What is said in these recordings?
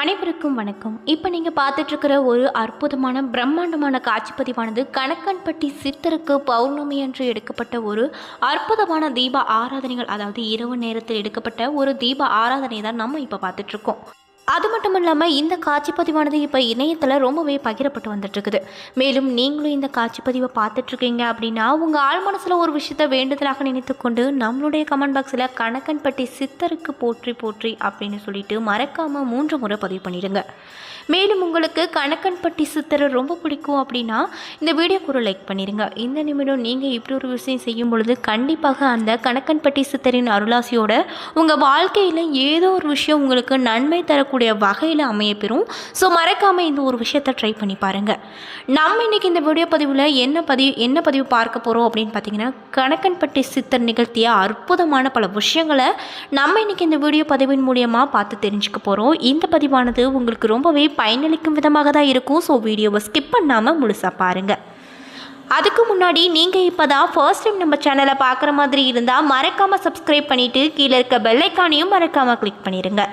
அனைவருக்கும் வணக்கம். இப்போ நீங்கள் பார்த்துட்ருக்கிற ஒரு அற்புதமான பிரம்மாண்டமான காட்சிப்பதிவானது கணக்கன்பட்டி சித்தருக்கு பௌர்ணமி அன்று எடுக்கப்பட்ட ஒரு அற்புதமான தீப ஆராதனைகள் அதாவது இரவு நேரத்தில் எடுக்கப்பட்ட ஒரு தீப ஆராதனை தான் நம்ம இப்போ பார்த்துட்ருக்கோம் அது மட்டும் இல்லாமல் இந்த காட்சிப்பதிவானது இப்போ இணையத்தில் ரொம்பவே பகிரப்பட்டு வந்துட்டுருக்குது. மேலும் நீங்களும் இந்த காட்சிப்பதிவை பார்த்துட்ருக்கீங்க அப்படின்னா உங்கள் ஆள் மனசில் ஒரு விஷயத்த வேண்டுதலாக நினைத்து கொண்டு நம்மளுடைய கமெண்ட் பாக்ஸில் கணக்கன்பட்டி சித்தருக்கு போற்றி போற்றி அப்படின்னு சொல்லிட்டு மறக்காமல் மூன்று முறை பதிவு பண்ணிடுங்க. மேலும் உங்களுக்கு கணக்கன்பட்டி சித்தரை ரொம்ப பிடிக்கும் அப்படின்னா இந்த வீடியோக்கு ஒரு லைக் பண்ணிடுங்க இந்த நிமிடம் நீங்கள் இப்படி ஒரு விஷயம் செய்யும் பொழுது கண்டிப்பாக அந்த கணக்கன்பட்டி சித்தரின் அருளாசியோட உங்கள் வாழ்க்கையில் ஏதோ ஒரு விஷயம் உங்களுக்கு நன்மை தரக்கூடிய வகையில் அமையப்பெறும். ஸோ மறக்காமல் இந்த ஒரு விஷயத்தை ட்ரை பண்ணி பாருங்கள் நம்ம இன்றைக்கி இந்த வீடியோ பதிவில் என்ன பதிவு என்ன பதிவு பார்க்க போகிறோம் அப்படின்னு பார்த்தீங்கன்னா கணக்கன்பட்டி சித்தர் நிகழ்த்திய அற்புதமான பல விஷயங்களை நம்ம இன்றைக்கி இந்த வீடியோ பதிவின் மூலியமாக பார்த்து தெரிஞ்சுக்க போகிறோம் இந்த பதிவானது உங்களுக்கு ரொம்பவே பயனளிக்கும் விதமாக தான் இருக்கும். ஸோ வீடியோவை ஸ்கிப் பண்ணாமல் முழுசாக பாருங்கள் அதுக்கு முன்னாடி நீங்கள் இப்போ தான் ஃபர்ஸ்ட் டைம் நம்ம சேனலை பார்க்குற மாதிரி இருந்தால் மறக்காமல் சப்ஸ்கிரைப் பண்ணிவிட்டு கீழே இருக்க பெல்லைக்கானையும் மறக்காமல் கிளிக் பண்ணிடுங்க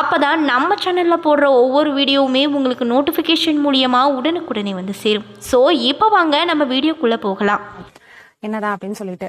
அப்போ தான் நம்ம சேனலில் போடுற ஒவ்வொரு வீடியோவுமே உங்களுக்கு நோட்டிஃபிகேஷன் மூலியமாக உடனுக்குடனே வந்து சேரும். ஸோ இப்போ வாங்க நம்ம வீடியோக்குள்ளே போகலாம். என்னடா அப்படின்னு சொல்லிட்டு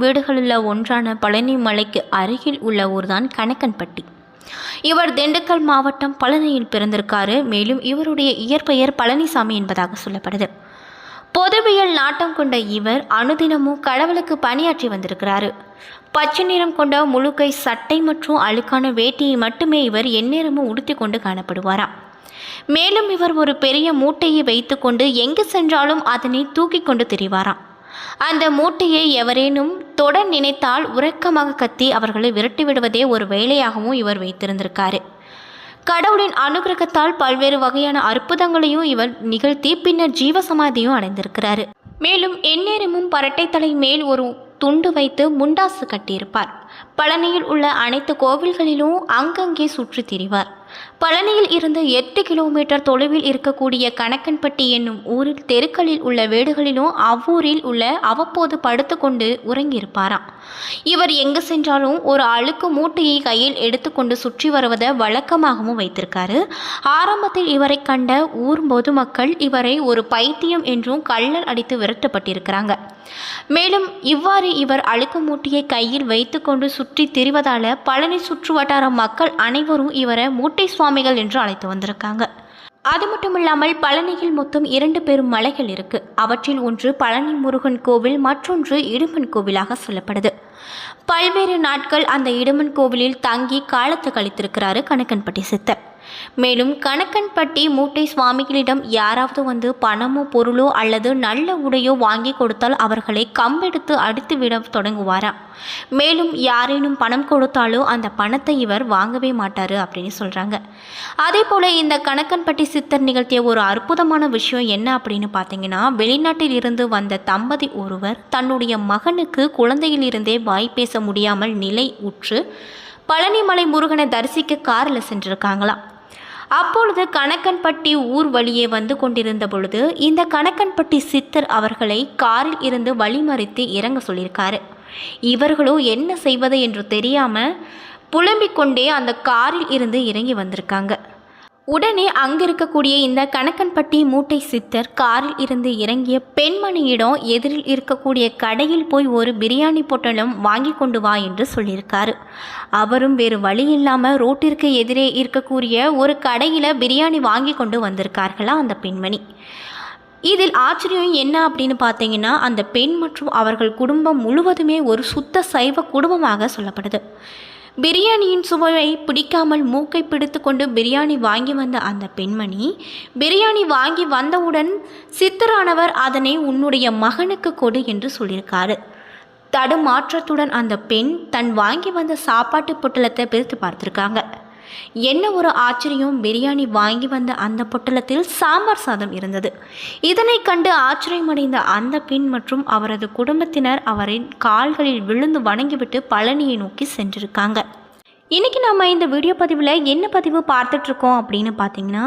வீடுகளில் ஒன்றான பழனி மலைக்கு அருகில் உள்ள ஊர்தான் கணக்கன்பட்டி. இவர் திண்டுக்கல் மாவட்டம் பழனியில் பிறந்திருக்காரு. மேலும் இவருடைய இயற்பெயர் பழனிசாமி என்பதாக சொல்லப்படுது. பொதுவியல் நாட்டம் கொண்ட இவர் அனுதினமும் கடவுளுக்கு பணியாற்றி வந்திருக்கிறாரு. பச்சை நிறம் கொண்ட முழுக்கை சட்டை மற்றும் அழுக்கான வேட்டியை மட்டுமே இவர் எந்நேரமும் உடுத்தி கொண்டு காணப்படுவாராம் மேலும் இவர் ஒரு பெரிய மூட்டையை வைத்துக்கொண்டு எங்கு சென்றாலும் அதனை தூக்கி கொண்டு திரிவாராம். அந்த மூட்டையை எவரேனும் தொட நினைத்தால் உறக்கமாக கத்தி அவர்களை விரட்டி விடுவதே ஒரு வேலையாகவும் இவர் வைத்திருந்திருக்காரு. கடவுளின் அனுகிரகத்தால் பல்வேறு வகையான அற்புதங்களையும் இவர் நிகழ்த்தி பின்னர் ஜீவசமாதியும் அடைந்திருக்கிறாரு. மேலும் எந்நேரமும் பரட்டை தலை மேல் ஒரு துண்டு வைத்து முண்டாசு கட்டியிருப்பார். பழனியில் உள்ள அனைத்து கோவில்களிலும் அங்கங்கே சுற்றித் திரிவார். பழனியில் இருந்து எட்டு கிலோமீட்டர் தொலைவில் இருக்கக்கூடிய கணக்கன்பட்டி என்னும் ஊரில் தெருக்களில் உள்ள வீடுகளிலும் அவ்வூரில் உள்ள அவ்வப்போது படுத்துக்கொண்டு உறங்கியிருப்பாராம். இவர் எங்கு சென்றாலும் ஒரு அழுக்கு மூட்டையை கையில் எடுத்துக்கொண்டு சுற்றி வருவதை வழக்கமாகவும் வைத்திருக்காரு. ஆரம்பத்தில் இவரை கண்ட ஊர் பொதுமக்கள் இவரை ஒரு பைத்தியம் என்றும் கள்ளல் அடித்து விரட்டப்பட்டிருக்கிறாங்க. மேலும் இவ்வாறு இவர் அழுக்கு மூட்டையை கையில் வைத்துக்கொண்டு சுற்றி திரிவதால பழனி சுற்று வட்டார மக்கள் அனைவரும் இவரை மூட்டை சுவாமி சுவாமிகள் என்று அழைத்து வந்திருக்காங்க. அது மட்டும் இல்லாமல் பழனியில் மொத்தம் இரண்டு பெரும் மலைகள் இருக்கு. அவற்றில் ஒன்று பழனி முருகன் கோவில் மற்றொன்று இடுமன் கோவிலாக சொல்லப்படுது. பல்வேறு நாட்கள் அந்த இடுமன் கோவிலில் தங்கி காலத்தை கழித்திருக்கிறாரு கணக்கன்பட்டி சித்தர். மேலும் கணக்கன்பட்டி மூட்டை சுவாமிகளிடம் யாராவது வந்து பணமோ பொருளோ அல்லது நல்ல உடையோ வாங்கி கொடுத்தால் அவர்களை கம்பெடுத்து அடித்து விட தொடங்குவாராம் மேலும் யாரேனும் பணம் கொடுத்தாலோ அந்த பணத்தை இவர் வாங்கவே மாட்டாரு அப்படின்னு சொல்றாங்க. அதே போல இந்த கணக்கன்பட்டி சித்தர் நிகழ்த்திய ஒரு அற்புதமான விஷயம் என்ன அப்படின்னு பார்த்தீங்கன்னா வெளிநாட்டில் இருந்து வந்த தம்பதி ஒருவர் தன்னுடைய மகனுக்கு குழந்தையிலிருந்தே வாய் பேச முடியாமல் நிலை உற்று பழனிமலை முருகனை தரிசிக்க காரில் சென்றிருக்காங்களாம். அப்பொழுது கணக்கன்பட்டி ஊர் வழியே வந்து கொண்டிருந்த பொழுது இந்த கணக்கன்பட்டி சித்தர் அவர்களை காரில் இருந்து வழிமறித்து இறங்க சொல்லியிருக்காரு. இவர்களோ என்ன செய்வது என்று தெரியாமல் புலம்பிக் கொண்டே அந்த காரில் இருந்து இறங்கி வந்திருக்காங்க. உடனே அங்கிருக்கக்கூடிய இந்த கணக்கன்பட்டி மூட்டை சித்தர் காரில் இருந்து இறங்கிய பெண்மணியிடம் எதிரில் இருக்கக்கூடிய கடையில் போய் ஒரு பிரியாணி பொட்டலம் வாங்கி கொண்டு வா என்று சொல்லியிருக்காரு. அவரும் வேறு வழி இல்லாமல் ரோட்டிற்கு எதிரே இருக்கக்கூடிய ஒரு கடையில் பிரியாணி வாங்கி கொண்டு வந்திருக்கார்களா அந்த பெண்மணி. இதில் ஆச்சரியம் என்ன அப்படின்னு பார்த்தீங்கன்னா அந்த பெண் மற்றும் அவர்கள் குடும்பம் முழுவதுமே ஒரு சுத்த சைவ குடும்பமாக சொல்லப்படுது. பிரியாணியின் சுவையை பிடிக்காமல் மூக்கை பிடித்து கொண்டு பிரியாணி வாங்கி வந்த அந்த பெண்மணி பிரியாணி வாங்கி வந்தவுடன் சித்தரானவர் அதனை உன்னுடைய மகனுக்கு கொடு என்று சொல்லியிருக்காரு. தடுமாற்றத்துடன் அந்த பெண் தன் வாங்கி வந்த சாப்பாட்டு பொட்டலத்தை பிரித்து பார்த்துருக்காங்க. என்ன ஒரு ஆச்சரியம்? பிரியாணி வாங்கி வந்த அந்த பொட்டலத்தில் சாம்பார் சாதம் இருந்தது. இதனை கண்டு ஆச்சரியமடைந்த அந்த பெண் மற்றும் அவரது குடும்பத்தினர் அவரின் கால்களில் விழுந்து வணங்கிவிட்டு பழனியை நோக்கி சென்றிருக்காங்க. இன்றைக்கி நம்ம இந்த வீடியோ பதிவில் என்ன பதிவு பார்த்துட்ருக்கோம் அப்படின்னு பார்த்தீங்கன்னா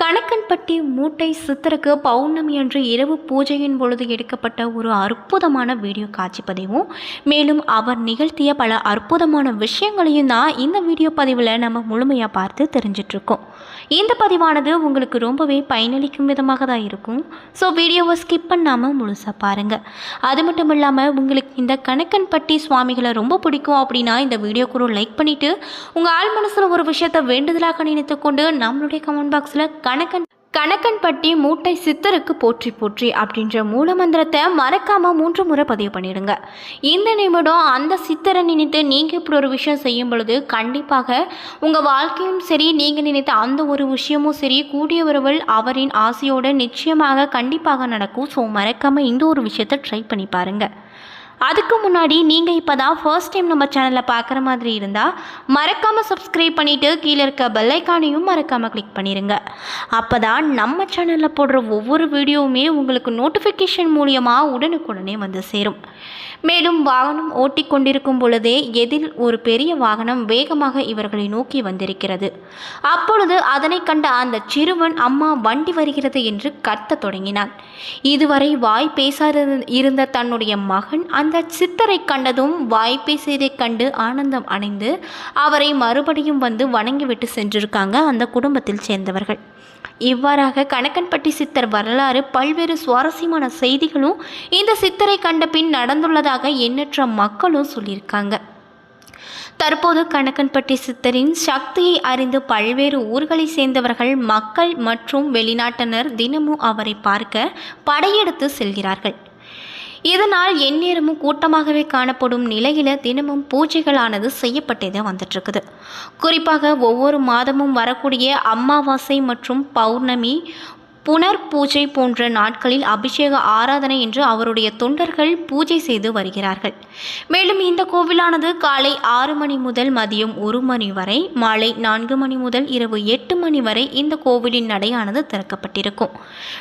கணக்கன்பட்டி மூட்டை சித்தருக்கு பௌர்ணமி அன்று இரவு பூஜையின் பொழுது எடுக்கப்பட்ட ஒரு அற்புதமான வீடியோ காட்சி பதிவும். மேலும் அவர் நிகழ்த்திய பல அற்புதமான விஷயங்களையும் தான் இந்த வீடியோ பதிவில் நம்ம முழுமையாக பார்த்து தெரிஞ்சிட்ருக்கோம். இந்த பதிவானது உங்களுக்கு ரொம்பவே பயனளிக்கும் விதமாக தான் இருக்கும். ஸோ வீடியோவை ஸ்கிப் பண்ணாமல் முழுசாக பாருங்கள் அது மட்டும் இல்லாமல் உங்களுக்கு இந்த கணக்கன்பட்டி சுவாமிகளை ரொம்ப பிடிக்கும் அப்படின்னா இந்த வீடியோ கூட லைக் பண்ணிவிட்டு உங்கள் ஆள் மனசில் ஒரு விஷயத்தை வேண்டுதலாக நினைத்து கொண்டு நம்மளுடைய கமெண்ட் பாக்ஸில் கணக்கன் கணக்கன்பட்டி மூட்டை சித்தருக்கு போற்றி போற்றி அப்படின்ற மூலமந்திரத்தை மறக்காம மூன்று முறை பதிவு பண்ணிடுங்க. இந்த நிமிடம் அந்த சித்தரை நினைத்து நீங்கள் இப்படி ஒரு விஷயம் செய்யும் பொழுது கண்டிப்பாக உங்கள் வாழ்க்கையும் சரி நீங்கள் நினைத்த அந்த ஒரு விஷயமும் சரி கூடிய விரைவில் அவரின் ஆசையோடு நிச்சயமாக கண்டிப்பாக நடக்கும். ஸோ மறக்காமல் இந்த ஒரு விஷயத்தை ட்ரை பண்ணி பாருங்கள் அதுக்கு முன்னாடி நீங்கள் இப்போ தான் ஃபர்ஸ்ட் டைம் நம்ம சேனலில் பார்க்குற மாதிரி இருந்தால் மறக்காமல் சப்ஸ்கிரைப் பண்ணிவிட்டு கீழே இருக்க பெல்லைக்கானையும் மறக்காமல் கிளிக் பண்ணிடுங்க அப்போ தான் நம்ம சேனலில் போடுற ஒவ்வொரு வீடியோவுமே உங்களுக்கு நோட்டிஃபிகேஷன் மூலியமாக உடனுக்குடனே வந்து சேரும். மேலும் வாகனம் ஓட்டி கொண்டிருக்கும் பொழுதே எதில் ஒரு பெரிய வாகனம் வேகமாக இவர்களை நோக்கி வந்திருக்கிறது. அப்பொழுது அதனை கண்ட அந்த சிறுவன் அம்மா வண்டி வருகிறது என்று கத்த தொடங்கினான். இதுவரை வாய் பேசாத இருந்த தன்னுடைய மகன் அந்த சித்தரை கண்டதும் வாய்ப்பேசியதை கண்டு ஆனந்தம் அடைந்து அவரை மறுபடியும் வந்து வணங்கிவிட்டு சென்றிருக்காங்க அந்த குடும்பத்தில் சேர்ந்தவர்கள். இவ்வாறாக கணக்கன்பட்டி சித்தர் வரலாறு பல்வேறு சுவாரஸ்யமான செய்திகளும் இந்த சித்தரை கண்ட பின் நடந்துள்ளதாக எண்ணற்ற மக்களும் சொல்லியிருக்காங்க. தற்போது கணக்கன்பட்டி சித்தரின் சக்தியை அறிந்து பல்வேறு ஊர்களை சேர்ந்தவர்கள் மக்கள் மற்றும் வெளிநாட்டினர் தினமும் அவரை பார்க்க படையெடுத்து செல்கிறார்கள். இதனால் எந்நேரமும் கூட்டமாகவே காணப்படும் நிலையில் தினமும் பூஜைகளானது செய்யப்பட்டதே வந்துட்டுருக்குது. குறிப்பாக ஒவ்வொரு மாதமும் வரக்கூடிய அமாவாசை மற்றும் பௌர்ணமி புனர் பூஜை போன்ற நாட்களில் அபிஷேக ஆராதனை என்று அவருடைய தொண்டர்கள் பூஜை செய்து வருகிறார்கள். மேலும் இந்த கோவிலானது காலை ஆறு மணி முதல் மதியம் ஒரு மணி வரை மாலை நான்கு மணி முதல் இரவு எட்டு மணி வரை இந்த கோவிலின் நடையானது திறக்கப்பட்டிருக்கும்.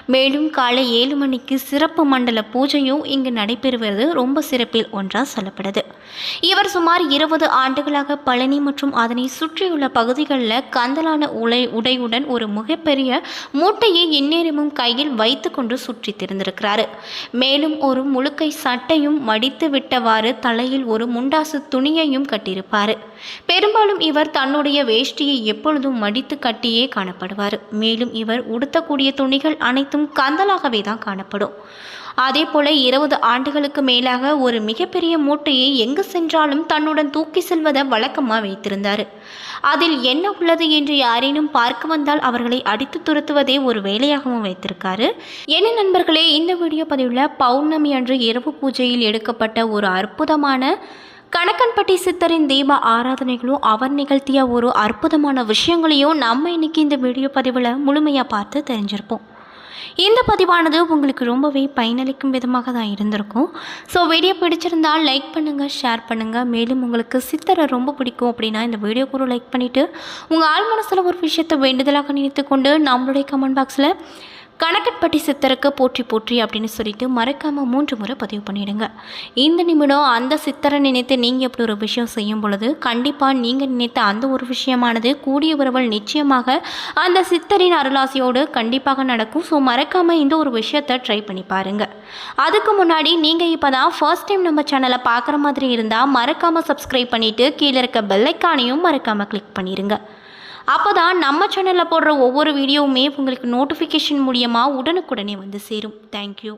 மேலும் காலை ஏழு மணிக்கு சிறப்பு மண்டல பூஜையும் இங்கு நடைபெறுவது ரொம்ப சிறப்பில் ஒன்றாக சொல்லப்படுது. இவர் சுமார் இருபது ஆண்டுகளாக பழனி மற்றும் அதனை சுற்றியுள்ள பகுதிகளில் கந்தலான உலை உடையுடன் ஒரு மிகப்பெரிய மூட்டையை எந்நேரமும் கையில் வைத்துக்கொண்டு சுற்றி திரிந்திருக்கிறாரு. மேலும் ஒரு முழுக்கை சட்டையும் மடித்து விட்டவாறு தலையில் ஒரு முண்டாசு துணியையும் கட்டியிருப்பார். பெரும்பாலும் இவர் தன்னுடைய வேஷ்டியை எப்பொழுதும் மடித்து கட்டியே காணப்படுவார். மேலும் இவர் உடுத்தக்கூடிய துணிகள் அனைத்தும் கந்தலாகவே தான் காணப்படும். அதே போல இருபது ஆண்டுகளுக்கு மேலாக ஒரு மிகப்பெரிய மூட்டையை எங்கு சென்றாலும் தன்னுடன் தூக்கி செல்வதை வழக்கமாக வைத்திருந்தார். அதில் என்ன உள்ளது என்று யாரேனும் பார்க்க வந்தால் அவர்களை அடித்து துரத்துவதே ஒரு வேலையாகவும் வைத்திருக்காரு. என்ன நண்பர்களே இந்த வீடியோ பதிவில் பௌர்ணமி அன்று இரவு பூஜையில் எடுக்கப்பட்ட ஒரு அற்புதமான கணக்கன்பட்டி சித்தரின் தீப ஆராதனைகளும் அவர் நிகழ்த்திய ஒரு அற்புதமான விஷயங்களையும் நம்ம இன்னைக்கு இந்த வீடியோ பதிவில் முழுமையாக பார்த்து தெரிஞ்சிருப்போம். இந்த பதிவானது உங்களுக்கு ரொம்பவே பயனளிக்கும் விதமாக தான் இருந்திருக்கும். ஸோ வீடியோ பிடிச்சிருந்தால் லைக் பண்ணுங்கள் ஷேர் பண்ணுங்கள் மேலும் உங்களுக்கு சித்தரை ரொம்ப பிடிக்கும் அப்படின்னா இந்த வீடியோ கூட லைக் பண்ணிவிட்டு உங்கள் ஆள் மனசில் ஒரு விஷயத்தை வேண்டுதலாக நினைத்து கொண்டு நம்மளுடைய கமெண்ட் பாக்ஸில் கணக்கட்பட்டி சித்தருக்கு போற்றி போற்றி அப்படின்னு சொல்லிட்டு மறக்காமல் மூன்று முறை பதிவு பண்ணிடுங்க. இந்த நிமிடம் அந்த சித்தரை நினைத்து நீங்கள் எப்படி ஒரு விஷயம் செய்யும் பொழுது கண்டிப்பாக நீங்கள் நினைத்த அந்த ஒரு விஷயமானது கூடிய உறவல் நிச்சயமாக அந்த சித்தரின் அருளாசியோடு கண்டிப்பாக நடக்கும். ஸோ மறக்காமல் இந்த ஒரு விஷயத்தை ட்ரை பண்ணி பாருங்கள் அதுக்கு முன்னாடி நீங்கள் இப்போ தான் ஃபர்ஸ்ட் டைம் நம்ம சேனலை பார்க்குற மாதிரி இருந்தால் மறக்காமல் சப்ஸ்கிரைப் பண்ணிவிட்டு கீழே இருக்க பெல்லைக்கானையும் மறக்காமல் கிளிக் பண்ணிடுங்க அப்போ தான் நம்ம சேனலில் போடுற ஒவ்வொரு வீடியோவுமே உங்களுக்கு நோட்டிஃபிகேஷன் மூலியமாக உடனுக்குடனே வந்து சேரும். தேங்க்யூ